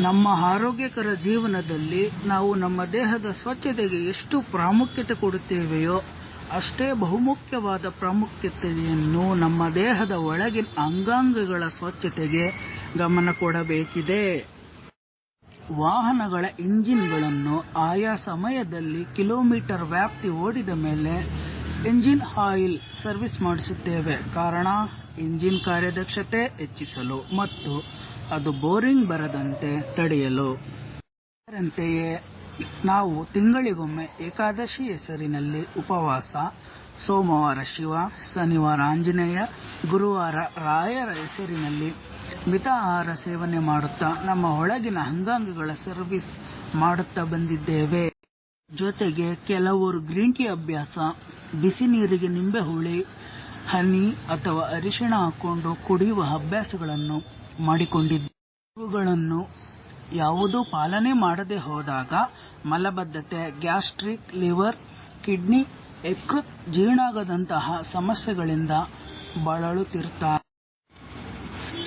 ನಮ್ಮ ಆರೋಗ್ಯಕರ ಜೀವನದಲ್ಲಿ ನಾವು ನಮ್ಮ ದೇಹದ ಸ್ವಚ್ಛತೆಗೆ ಎಷ್ಟು ಪ್ರಾಮುಖ್ಯತೆ ಕೊಡುತ್ತೇವೆಯೋ ಅಷ್ಟೇ ಬಹುಮುಖ್ಯವಾದ ಪ್ರಾಮುಖ್ಯತೆಯನ್ನು ನಮ್ಮ ದೇಹದ ಒಳಗಿನ ಅಂಗಾಂಗಗಳ ಸ್ವಚ್ಛತೆಗೆ ಗಮನ ಕೊಡಬೇಕಿದೆ. ವಾಹನಗಳ ಇಂಜಿನ್ಗಳನ್ನು ಆಯಾ ಸಮಯದಲ್ಲಿ ಕಿಲೋಮೀಟರ್ ವ್ಯಾಪ್ತಿ ಓಡಿದ ಮೇಲೆ ಇಂಜಿನ್ ಆಯಿಲ್ ಸರ್ವಿಸ್ ಮಾಡಿಸುತ್ತೇವೆ. ಕಾರಣ, ಇಂಜಿನ್ ಕಾರ್ಯದಕ್ಷತೆ ಹೆಚ್ಚಿಸಲು ಮತ್ತು ಅದು ಬೋರಿಂಗ್ ಬರದಂತೆ ತಡೆಯಲು. ಅದರಂತೆಯೇ ನಾವು ತಿಂಗಳಿಗೊಮ್ಮೆ ಏಕಾದಶಿ ಹೆಸರಿನಲ್ಲಿ ಉಪವಾಸ. ಸೋಮವಾರ ಶಿವ, ಶನಿವಾರ ಆಂಜನೇಯ, ಗುರುವಾರ ರಾಯರ ಹೆಸರಿನಲ್ಲಿ ಮಿತ ಆಹಾರ ಸೇವನೆ ಮಾಡುತ್ತಾ ನಮ್ಮ ಒಳಗಿನ ಅಂಗಾಂಗಗಳ ಸರ್ವಿಸ್ ಮಾಡುತ್ತಾ ಬಂದಿದ್ದೇವೆ. ಜೊತೆಗೆ ಕೆಲವರು ಗ್ರೀನ್ ಟೀ ಅಭ್ಯಾಸ, ಬಿಸಿ ನೀರಿಗೆ ನಿಂಬೆ ಹುಳಿ ಹನಿ ಅಥವಾ ಅರಿಶಿಣ ಹಾಕೊಂಡು ಕುಡಿಯುವ ಅಭ್ಯಾಸಗಳನ್ನು ಮಾಡಿಕೊಂಡಿದ್ದೇವೆ ಇವುಗಳನ್ನು ಯಾವುದೂ ಪಾಲನೆ ಮಾಡದೆ ಹೋದಾಗ ಮಲಬದ್ಧತೆ, ಗ್ಯಾಸ್ಟ್ರಿಕ್ ಲಿವರ್, ಕಿಡ್ನಿ, ಯಕೃತ್ ಜೀರ್ಣಾಗದಂತಹ ಸಮಸ್ಯೆಗಳಿಂದ ಬಳಲುತ್ತಿರುತ್ತಾರೆ.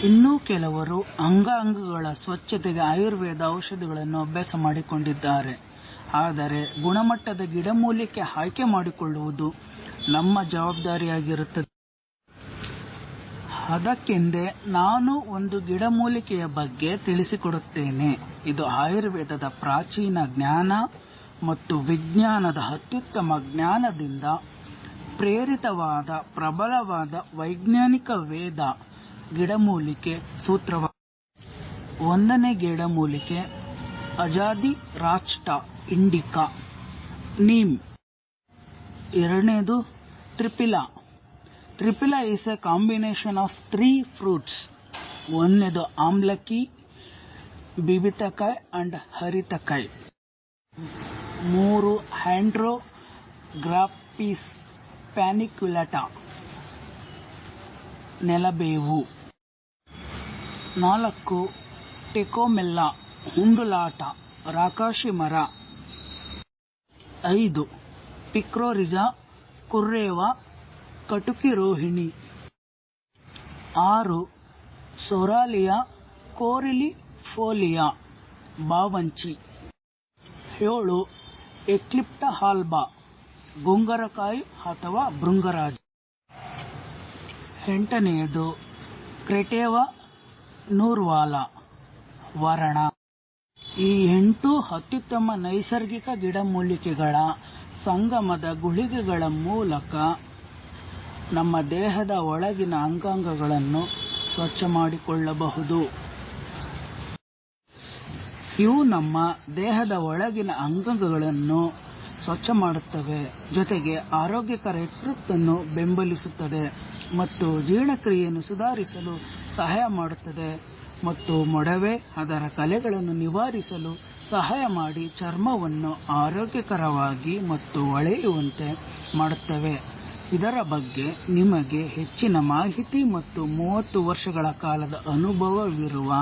ಇನ್ನೂ ಕೆಲವರು ಅಂಗಾಂಗಗಳ ಸ್ವಚ್ಛತೆಗೆ ಆಯುರ್ವೇದ ಔಷಧಿಗಳನ್ನು ಅಭ್ಯಾಸ ಮಾಡಿಕೊಂಡಿದ್ದಾರೆ. ಆದರೆ ಗುಣಮಟ್ಟದ ಗಿಡಮೂಲಿಕೆ ಆಯ್ಕೆ ಮಾಡಿಕೊಳ್ಳುವುದು ನಮ್ಮ ಜವಾಬ್ದಾರಿಯಾಗಿರುತ್ತದೆ. ಅದಕ್ಕೆಂದೇ ನಾನು ಒಂದು ಗಿಡಮೂಲಿಕೆಯ ಬಗ್ಗೆ ತಿಳಿಸಿಕೊಡುತ್ತೇನೆ. ಇದು ಆಯುರ್ವೇದದ ಪ್ರಾಚೀನ ಜ್ಞಾನ ಮತ್ತು ವಿಜ್ಞಾನದ ಅತ್ಯುತ್ತಮ ಜ್ಞಾನದಿಂದ ಪ್ರೇರಿತವಾದ ಪ್ರಬಲವಾದ ವೈಜ್ಞಾನಿಕ ವೇದ ಗಿಡಮೂಲಿಕೆ ಸೂತ್ರವಾಗಿದೆ ಒಂದನೇ ಗಿಡಮೂಲಿಕೆ ಅಜಾದಿ ರಾಷ್ಟ ಇಂಡಿಕಾ. ನೀಮ್. ಎರಡನೇದು triphala. Triphala is a combination of three fruits ಒಂದನೇದು ಆಮ್ಲಕ್ಕಿ ಬಿಬಿತಕಾಯ್ ಅಂಡ್ ಹರಿತಕಾಯ್ ಮೂರು ಹ್ಯಾಂಡ್ರೋ ಗ್ರಾಪಿಸ್ ಪ್ಯಾನಿಕ್ಯುಲಟ ನೆಲಬೇವು ನಾಲ್ಕು ಟೆಕೋಮೆಲ್ಲ ಹುಂಡುಲಾಟ ರಾಕಾಶಿ ಮರ ಐದು ಪಿಕ್ರೋರಿಜಾ ಕುರ್ರೇವಾ ಕಟುಕಿ ರೋಹಿಣಿ ಆರು, ಸೊರಾಲಿಯಾ ಕೋರಿಲಿಫೋಲಿಯಾ ಬಾವಂಚಿ ಏಳು, ಎಕ್ಲಿಪ್ಟ ಹಾಲ್ಬಾ, ಗುಂಗರಕಾಯಿ ಅಥವಾ ಭೃಂಗರಾಜ. ಎಂಟನೆಯದು, ಕ್ರೆಟೇವಾ ನೂರ್ವಾಲ, ವರಣ. ಈ ಎಂಟು ಅತ್ಯುತ್ತಮ ನೈಸರ್ಗಿಕ ಗಿಡಮೂಲಿಕೆಗಳ ಸಂಗಮದ ಗುಳಿಗೆಗಳ ಮೂಲಕ ನಮ್ಮ ದೇಹದ ಒಳಗಿನ ಅಂಗಾಂಗಗಳನ್ನು ಸ್ವಚ್ಛ ಮಾಡಿಕೊಳ್ಳಬಹುದು. ಇವು ನಮ್ಮ ದೇಹದ ಒಳಗಿನ ಅಂಗಾಂಗಗಳನ್ನು ಸ್ವಚ್ಛ ಮಾಡುತ್ತವೆ. ಜೊತೆಗೆ ಆರೋಗ್ಯಕರ ಯಕೃತ್ತನ್ನು ಬೆಂಬಲಿಸುತ್ತದೆ ಮತ್ತು ಜೀರ್ಣಕ್ರಿಯೆಯನ್ನು ಸುಧಾರಿಸಲು ಸಹಾಯ ಮಾಡುತ್ತದೆ ಮತ್ತು ಮೊಡವೆ ಅದರ ಕಲೆಗಳನ್ನು ನಿವಾರಿಸಲು ಸಹಾಯ ಮಾಡಿ ಚರ್ಮವನ್ನು ಆರೋಗ್ಯಕರವಾಗಿ ಮತ್ತು ಹೊಳೆಯುವಂತೆ ಮಾಡುತ್ತವೆ. ಇದರ ಬಗ್ಗೆ ನಿಮಗೆ ಹೆಚ್ಚಿನ ಮಾಹಿತಿ ಮತ್ತು ಮೂವತ್ತು ವರ್ಷಗಳ ಕಾಲದ ಅನುಭವವಿರುವ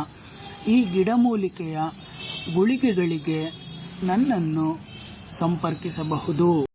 ಈ ಗಿಡಮೂಲಿಕೆಯ ಗುಳಿಗೆಗಳಿಗೆ ನನ್ನನ್ನು ಸಂಪರ್ಕಿಸಬಹುದು.